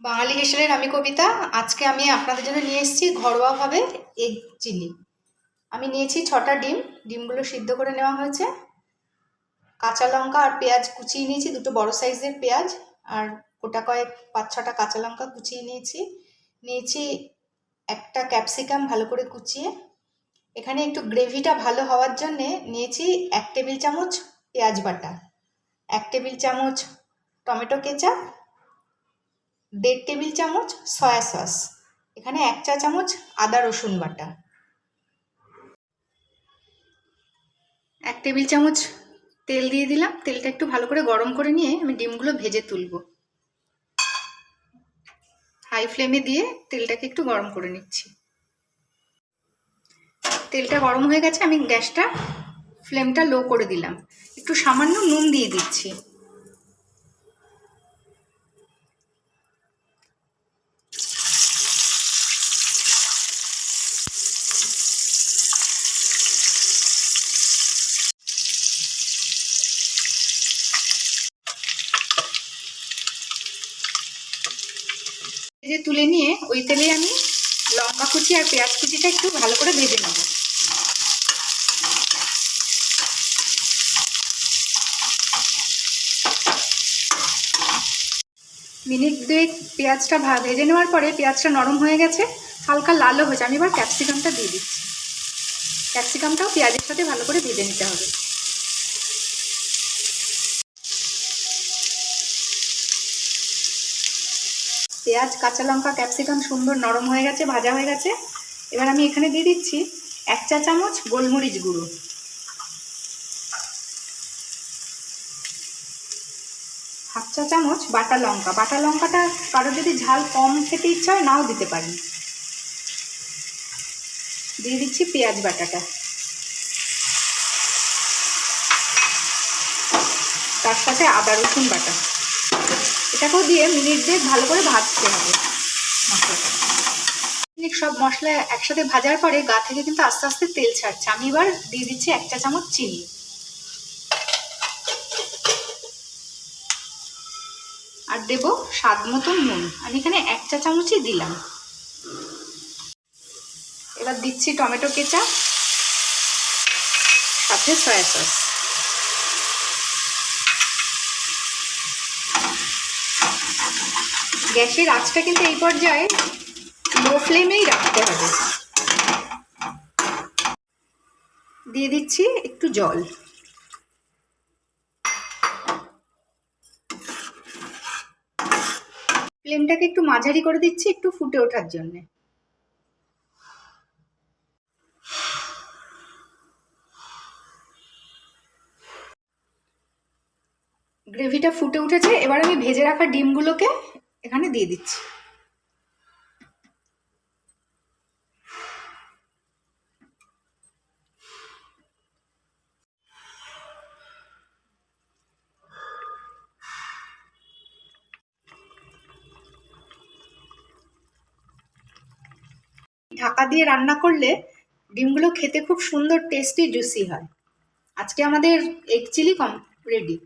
বাঙালি হেসেলের আমি কবিতা, আজকে আমি আপনাদের জন্য নিয়ে এসেছি ঘরোয়াভাবে এগ চিলি আমি নিয়েছি ছটা ডিম, ডিমগুলো সিদ্ধ করে নেওয়া হয়েছে। কাঁচা লঙ্কা আর পেঁয়াজ কুচিয়ে নিয়েছি, দুটো বড় সাইজের পেঁয়াজ, আর গোটা কয়েক পাঁচ ছটা কাঁচা লঙ্কা কুচিয়ে নিয়েছি। নিয়েছি একটা ক্যাপসিকাম ভালো করে কুচিয়ে। এখানে একটু গ্রেভিটা ভালো হওয়ার জন্যে নিয়েছি এক টেবিল চামচ পেঁয়াজ বাটা, এক টেবিল চামচ টমেটো কেচাপ দেড় টেবিল চামচ সয়া সস। এখানে এক চা চামচ আদা রসুন বাটা। এক টেবিল চামচ তেল দিয়ে দিলাম। তেলটা একটু ভালো করে গরম করে নিয়ে আমি ডিমগুলো ভেজে তুলব। হাই ফ্লেমে দিয়ে তেলটাকে একটু গরম করে নিচ্ছি। তেলটা গরম হয়ে গেছে, আমি গ্যাসটা ফ্লেমটা লো করে দিলাম। একটু সামান্য নুন দিয়ে দিচ্ছি। ভেজে তুলে নিয়ে ওই তেলে আমি লঙ্কা কুচি আর পেঁয়াজ কুচিটা একটু ভালো করে ভেজে নেব। মিনিট দুয়েক পেঁয়াজটা ভা- ভেজে নেওয়ার পরে পেঁয়াজটা নরম হয়ে গেছে, হালকা লালও হয়েছে। আমি এবার ক্যাপসিকামটা দিয়ে দিচ্ছি। ক্যাপসিকামটাও পেঁয়াজের সাথে ভালো করে ভেজে নিতে হবে। পেঁয়াজ, কাঁচা লঙ্কা, ক্যাপসিকাম সুন্দর নরম হয়ে গেছে, ভাজা হয়ে গেছে। এবার আমি এখানে দিয়ে দিচ্ছি এক চা চামচ গোলমরিচ গুঁড়ো। হাফ চা চামচ বাটা লঙ্কা। বাটা লঙ্কাটা কারোর যদি ঝাল কম খেতে ইচ্ছা হয়, নাও দিতে পারি। দিয়ে দিচ্ছি পেঁয়াজ বাটাটা। তার সাথে আদা রসুন বাটা। এটাকেও দিয়ে মিনিট দিয়ে ভালো করে ভাজতে হবে মশলাটা। সব মশলা একসাথে ভাজার পরে গা থেকে কিন্তু আস্তে আস্তে তেল ছাড়ছে। আমি এবার দিয়ে দিচ্ছি এক চা চামচ চিনি। আর দেব স্বাদ মতন নুন। আমি এখানে এক চা চামচই দিলাম। এবার দিচ্ছি টমেটো কেচা সাথে সয়া সস। গ্যাসের আঁচটা কিন্তু এই পর্যায়ে লো ফ্লেমেই রাখতে হবে। দিয়ে দিচ্ছি একটু জল। ফ্লেমটাকে একটু মাঝারি করে দিচ্ছি একটু ফুটে ওঠার জন্যে। গ্রেভিটা ফুটে উঠেছে, এবার আমি ভেজে রাখা ডিমগুলোকে এখানে দিয়ে দিচ্ছি। ঢাকা দিয়ে রান্না করলে ডিমগুলো খেতে খুব সুন্দর টেস্টি জুসি হয়। আজকে আমাদের এগ চিলি কম রেডি